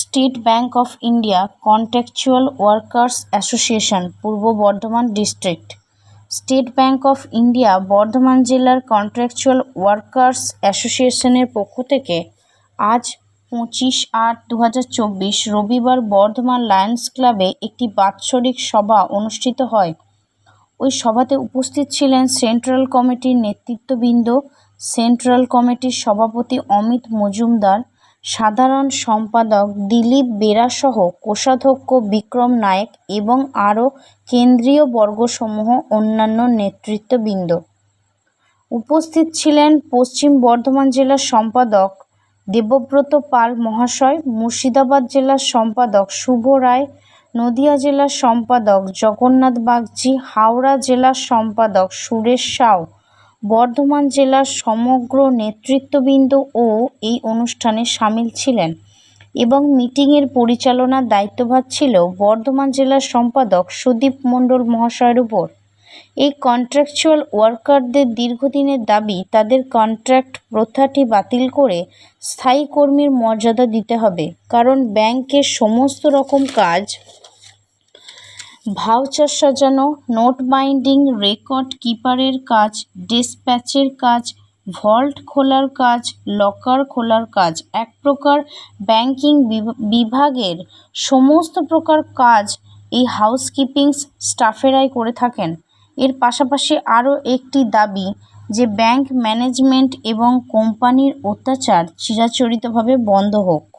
State Bank of India contractual workers association, Purba Bardhaman district. State Bank of India Bardhaman জেলার contractual workers অ্যাসোসিয়েশনের পক্ষ থেকে আজ পঁচিশ আট দু রবিবার বর্ধমান লায়ন্স ক্লাবে একটি বাৎসরিক সভা অনুষ্ঠিত হয়। ওই সভাতে উপস্থিত ছিলেন সেন্ট্রাল কমিটির নেতৃত্ববৃন্দ, সেন্ট্রাল কমিটির সভাপতি অমিত মজুমদার সাধারণ সম্পাদক দিলীপ বেরাসহ কোষাধ্যক্ষ বিক্রম নায়েক এবং আরও কেন্দ্রীয় বর্গসমূহ অন্যান্য নেতৃত্ববৃন্দ। উপস্থিত ছিলেন পশ্চিম বর্ধমান জেলার সম্পাদক দেবব্রত পাল মহাশয়, মুর্শিদাবাদ জেলার সম্পাদক শুভ রায়, নদিয়া জেলার সম্পাদক জগন্নাথ বাগচি, হাওড়া জেলার সম্পাদক সুরেশ সাউ বর্ধমান জেলার সমগ্র নেতৃত্ববৃন্দ ও এই অনুষ্ঠানে সামিল ছিলেন এবং মিটিংয়ের পরিচালনার দায়িত্বভার ছিল বর্ধমান জেলার সম্পাদক সুদীপ মণ্ডল মহাশয়ের উপর। এই কন্ট্রাকচুয়াল ওয়ার্কারদের দীর্ঘদিনের দাবি, তাদের কন্ট্রাক্ট প্রথাটি বাতিল করে স্থায়ী কর্মীর মর্যাদা দিতে হবে, কারণ ব্যাংকের সমস্ত রকম কাজ ভাউচার সাজানো, নোট বাইন্ডিং, রেকর্ড কিপারের কাজ, ডিসপ্যাচের কাজ, ভল্ট খোলার কাজ, লকার খোলার কাজ, এক প্রকার ব্যাংকিং বিভাগের সমস্ত প্রকার কাজ এই হাউসকিপিং স্টাফেরাই করে থাকেন। এর পাশাপাশি আরও একটি দাবি যে ব্যাংক ম্যানেজমেন্ট এবং কোম্পানির অত্যাচার চিরাচরিতভাবে বন্ধ হোক।